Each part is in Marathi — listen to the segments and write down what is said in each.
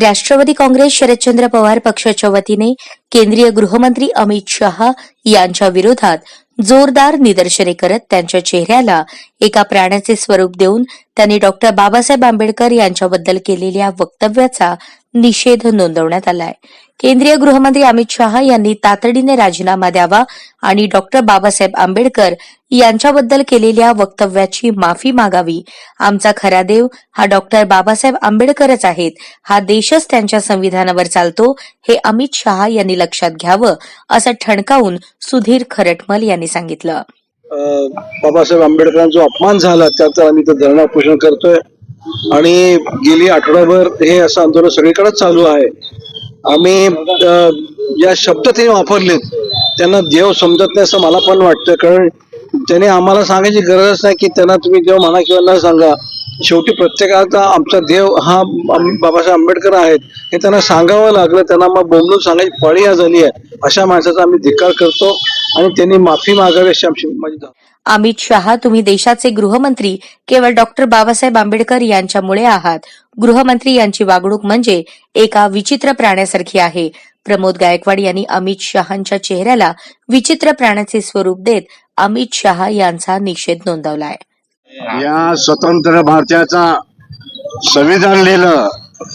राष्ट्रवादी काँग्रेस शरदचंद्र पवार पक्षाच्या वतीने केंद्रीय गृहमंत्री अमित शहा यांच्या विरोधात जोरदार निदर्शने करत त्यांच्या चेहऱ्याला एका प्राण्याचे स्वरूप देऊन त्यांनी डॉक्टर बाबासाहेब आंबेडकर यांच्याबद्दल केलेल्या वक्तव्याचा निषेध नोंदवण्यात आलाय. केंद्रीय गृहमंत्री अमित शहा यांनी तातडीने राजीनामा द्यावा आणि डॉक्टर बाबासाहेब आंबेडकर यांच्याबद्दल केलेल्या वक्तव्याची माफी मागावी. आमचा खरा देव हा डॉक्टर बाबासाहेब आंबेडकरच आहेत. हा देशच त्यांच्या संविधानावर चालतो हे अमित शहा यांनी लक्षात घ्यावं असं ठणकावून सुधीर खरटमल यांनी सांगितलं. बाबासाहेब आंबेडकरांचा जो अपमान झाला त्याचा आम्ही तर धरणा पोषण करतोय. आणि गेली आठवडाभर हे असं आंदोलन सगळीकडेच चालू आहे. आम्ही ज्या या शब्द ते वापरलेत त्यांना देव समजत नाही असं मला पण वाटतं. कारण त्याने आम्हाला सांगायची गरजच नाही की त्यांना तुम्ही देव म्हणा किंवा न सांगा. शेवटी प्रत्येकाचा आमचा देव हा बाबासाहेब आंबेडकर आहेत. हे त्यांना सांगावं लागलं त्यांना मग बोंबलून सांगायची पळी झाली आहे. अशा माणसाचा आम्ही धिक्कार करतो आणि त्यांनी माफी मागावी अशी आमची माझी अमित शहा तुम्ही देशाचे गृहमंत्री केवळ डॉक्टर बाबासाहेब आंबेडकर यांच्यामुळे आहात. गृहमंत्री यांची वागणूक म्हणजे एका विचित्र प्राण्यासारखी आहे. प्रमोद गायकवाड यांनी अमित शहांच्या चेहऱ्याला विचित्र प्राण्याचे स्वरूप देत अमित शहा यांचा निषेध नोंदवलाय. या स्वतंत्र भारताचा संविधान लिहिलं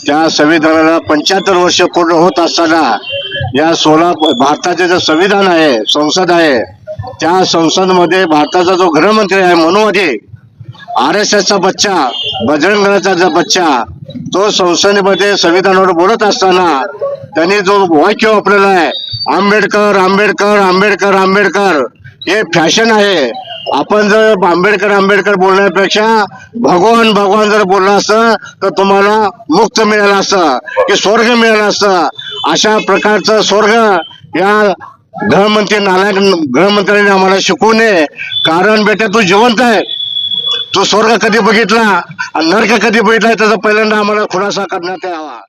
त्या संविधानाला पंच्याहत्तर वर्ष पूर्ण होत असताना या सोळा भारताचे जे संविधान आहे संसद आहे त्या संसदमध्ये भारताचा जो गृहमंत्री आहे मनुवादी आर एस एसचा बच्चा बजरंग दलाचा जो बच्चा तो संसदेमध्ये संविधानावर बोलत असताना त्यांनी जो वाक्य वापरला आहे आंबेडकर आंबेडकर आंबेडकर आंबेडकर हे फॅशन आहे. आपण जर आंबेडकर आंबेडकर बोलण्यापेक्षा भगवान भगवान जर बोललं असतं तर तुम्हाला मुक्त मिळालं असतं की स्वर्ग मिळालं असतं अशा प्रकारचं स्वर्ग या गृहमंत्री नालायक गृहमंत्र्यांनी आम्हाला शिकवू नये. कारण बेटा तू जिवंत आहे. तू स्वर्ग कधी बघितला आणि नरक कधी बघितला त्याचा पहिल्यांदा आम्हाला खुलासा करण्यात यावा.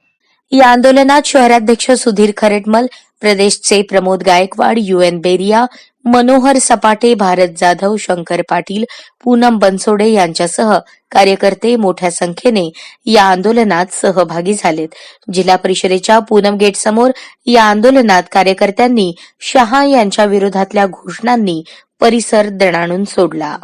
या आंदोलनात शहराध्यक्ष सुधीर खरेटमल प्रदेशचे प्रमोद गायकवाड युएन बेरिया मनोहर सपाटे भारत जाधव शंकर पाटील पूनम बनसोडे यांच्यासह कार्यकर्ते मोठ्या संख्येने या आंदोलनात सहभागी झालेत. जिल्हा परिषदेच्या पूनम गेट समोर या आंदोलनात कार्यकर्त्यांनी शहा यांच्या विरोधातल्या घोषणांनी परिसर दणाणून सोडला.